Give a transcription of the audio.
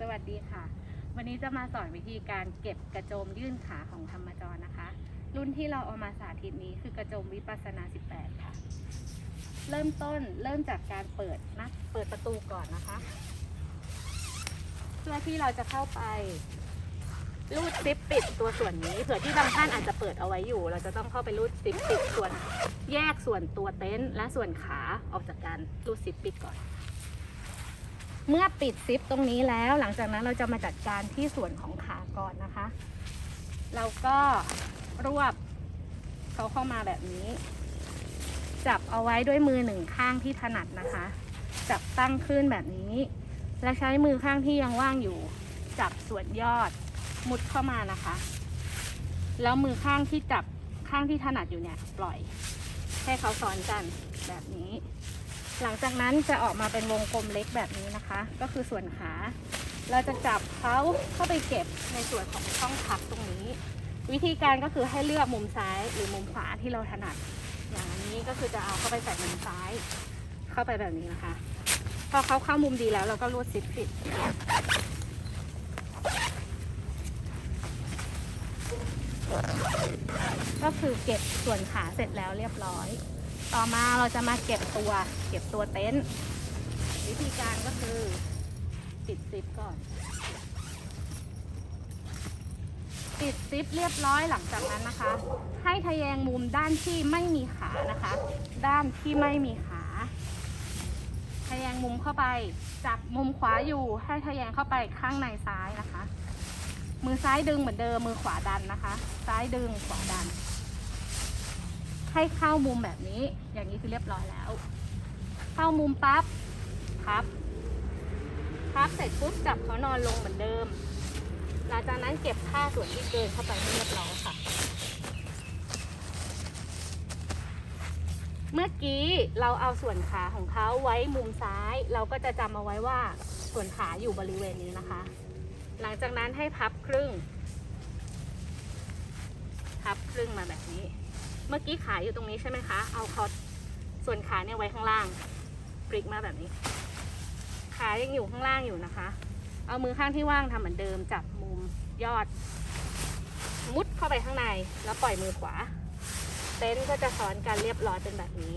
สวัสดีค่ะ วันนี้จะมาสอนวิธีการเก็บกระโจมยื่นขาของธรรมจรนะคะ รุ่นที่เราเอามาสาธิตนี้คือกระโจมวิปัสสนา 18 ค่ะ เริ่มต้นเริ่มจากการเปิดนะเปิดประตูก่อนนะคะ เพื่อที่เราจะเข้าไปรูดซิปปิดตัวส่วนนี้เผื่อที่บางท่านอาจจะเปิดเอาไว้อยู่ เราจะต้องเข้าไปรูดซิปปิดส่วนแยกส่วนตัวเต็นท์และส่วนขาออกจากการรูดซิปปิดก่อน เมื่อปิดซิปตรงนี้แล้ว หลังจากนั้นเราจะมาจัดการที่ส่วนของขาก่อนนะคะ เราก็รวบเขาเข้ามาแบบนี้ จับเอาไว้ด้วยมือหนึ่งข้างที่ถนัดนะคะ จับตั้งขึ้นแบบนี้ และใช้มือข้างที่ยังว่างอยู่ จับส่วนยอดมุดเข้ามานะคะ แล้วมือข้างที่จับข้างที่ถนัดอยู่เนี่ย ปล่อย ให้เขาซ้อนกันแบบนี้ หลังจากนั้นจะออกมาเป็นวงกลมเล็กแบบนี้นะคะ ก็คือส่วนขา เราจะจับเขาเข้าไปเก็บในส่วนของช่องพักตรงนี้ วิธีการก็คือให้เลือกมุมซ้ายหรือมุมขวาที่เราถนัด อย่างนนี้ก็คือจะเอาเข้าไปใส่มุมซ้าย เข้าไปแบบนี้นะคะ พอเขาเข้ามุมดีแล้วเราก็รูดซิปปิดก็คือเก็บส่วนขาเสร็จแล้วเรียบร้อย ต่อมาเราจะมาเก็บตัว เก็บตัวเต็นท์วิธีการก็คือปิดซิปก่อน ปิดซิปเรียบร้อยหลังจากนั้นนะคะ ให้ทะแยงมุมด้านที่ไม่มีขานะคะ ด้านที่ไม่มีขาทะแยงมุมเข้าไป จับมุมขวาอยู่ให้ทะแยงเข้าไปข้างในซ้ายนะคะ มือซ้ายดึงเหมือนเดิมมือขวาดันนะคะ ซ้ายดึงขวาดัน ให้เข้ามุมแบบนี้ อย่างนี้คือเรียบร้อยแล้ว เข้ามุมปั๊บพับ พับเสร็จปุ๊บจับเขานอนลงเหมือนเดิม หลังจากนั้นเก็บผ้าส่วนที่เกินเข้าไปให้เรียบร้อยค่ะ เมื่อกี้เราเอาส่วนขาของเขาไว้มุมซ้าย เราก็จะจำเอาไว้ว่าส่วนขาอยู่บริเวณนี้นะคะ หลังจากนั้นให้พับครึ่ง พับครึ่งมาแบบนี้ เมื่อกี้ขาอยู่ตรงนี้ใช่ไหมคะ เอาคอส่วนขาเนี่ยไว้ข้างล่างพลิกมาแบบนี้ ขายังอยู่ข้างล่างอยู่นะคะ เอามือข้างที่ว่างทำเหมือนเดิม จับมุมยอด มุดเข้าไปข้างในแล้วปล่อยมือขวา เต็นท์ก็จะซ้อนกันเรียบร้อยเป็นแบบนี้